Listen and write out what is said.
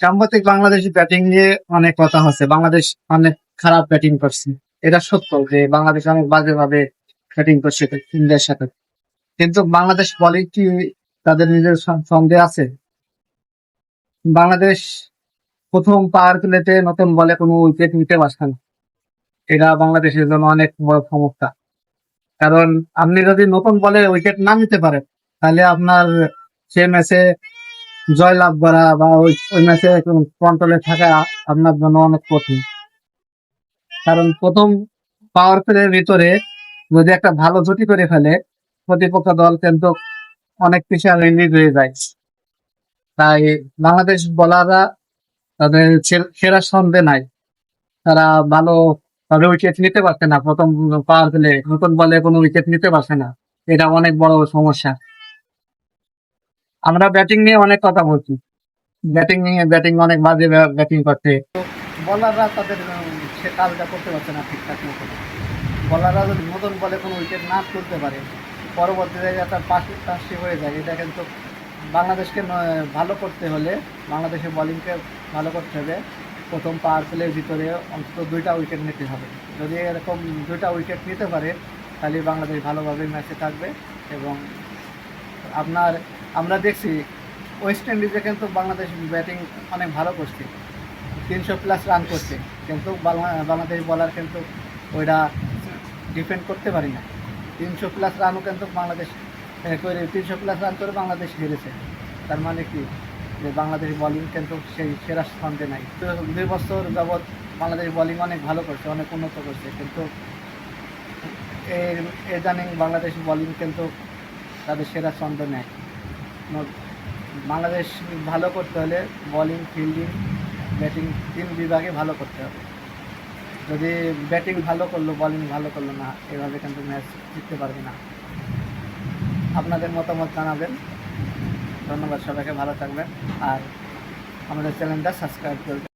সাম্প্রতিক বাংলাদেশি ব্যাটিং নিয়ে অনেক কথা হচ্ছে। বাংলাদেশ অনেক খারাপ ব্যাটিং করছে। এটা সত্য যে বাংলাদেশ অনেক বাজে ভাবে ব্যাটিং করছে ইন্ডিয়ার সাথে। কিন্তু বাংলাদেশ বলে কি তাদের নিজের সন্দেহ আছে? বাংলাদেশ প্রথম পাওয়ার প্লেতে নতুন বলে কোনো উইকেট নিতে পারছে না। এটা বাংলাদেশের জন্য অনেক বড় সমস্যা কারণ আপনি যদি নতুন বলে উইকেট না নিতে পারেন, তাহলে আপনার সে ম্যাচে জয় লাভ করা বা ওই ওই ম্যাচে কন্ট্রোলে থাকা আপনার জন্য অনেক কঠিন। কারণ প্রথম পাওয়ার প্লের ভিতরে যদি একটা ভালো জুটি করে ফেলে, প্রতিপক্ষ দল কিন্তু অনেক পিছিয়ে রিলিজ হয়ে যায়। তাই বাংলাদেশ বলাররা তাদের সেরা সন্দেহ নাই। তারা ভালো ভাবে উইকেট নিতে পারছে না। প্রথম পাওয়ার প্লে নতুন বলে কোনো উইকেট নিতে পারছে না। এটা অনেক বড় সমস্যা। আমরা ব্যাটিং নিয়ে অনেক কথা বলছি। ব্যাটিং নিয়ে ব্যাটিং অনেক বাজে ব্যাটিং করছে। বলাররা তাদের সে কাজটা করতে পারছে না ঠিকঠাক মতো। বলাররা যদি নতুন বলে কোনো উইকেট না তুলতে পারে পরবর্তীতে একটা পাশে পাশে হয়ে যায়। এটা কিন্তু বাংলাদেশকে ভালো করতে হলে বাংলাদেশের বোলিংকে ভালো করতে হবে। প্রথম পাওয়ার প্লের ভিতরে অন্তত দুইটা উইকেট নিতে হবে। যদি এরকম দুইটা উইকেট নিতে পারে, তাহলে বাংলাদেশ ভালোভাবে ম্যাচে থাকবে এবং আপনার আমরা দেখছি ওয়েস্ট ইন্ডিজে কিন্তু বাংলাদেশ ব্যাটিং অনেক ভালো করছে। তিনশো প্লাস রান করছে। কিন্তু বাংলাদেশ বলার কিন্তু ওইটা ডিফেন্ড করতে পারি না। তিনশো প্লাস রানও কিন্তু বাংলাদেশ করে তিনশো প্লাস রান করে বাংলাদেশ হেরেছে। তার মানে কি? যে বাংলাদেশ বোলিং কিন্তু সেই সেরা স্থানে নাই। তো দুই বছর যাবৎ বাংলাদেশ বোলিং অনেক ভালো করছে, অনেক উন্নত করছে। কিন্তু এর ইদানিং বাংলাদেশ বলিং কিন্তু তাদের সেরা ছন্দ নেয় বাংলাদেশ ভালো করতে হলে বলিং ফিল্ডিং ব্যাটিং তিন বিভাগে ভালো করতে হবে। যদি ব্যাটিং ভালো করল বলিং ভালো করল না, এভাবে কিন্তু ম্যাচ জিততে পারবে না। আপনাদের মতামত জানাবেন। ধন্যবাদ সবাইকে, ভালো থাকবেন। আর আমাদের চ্যানেলটা সাবস্ক্রাইব করবেন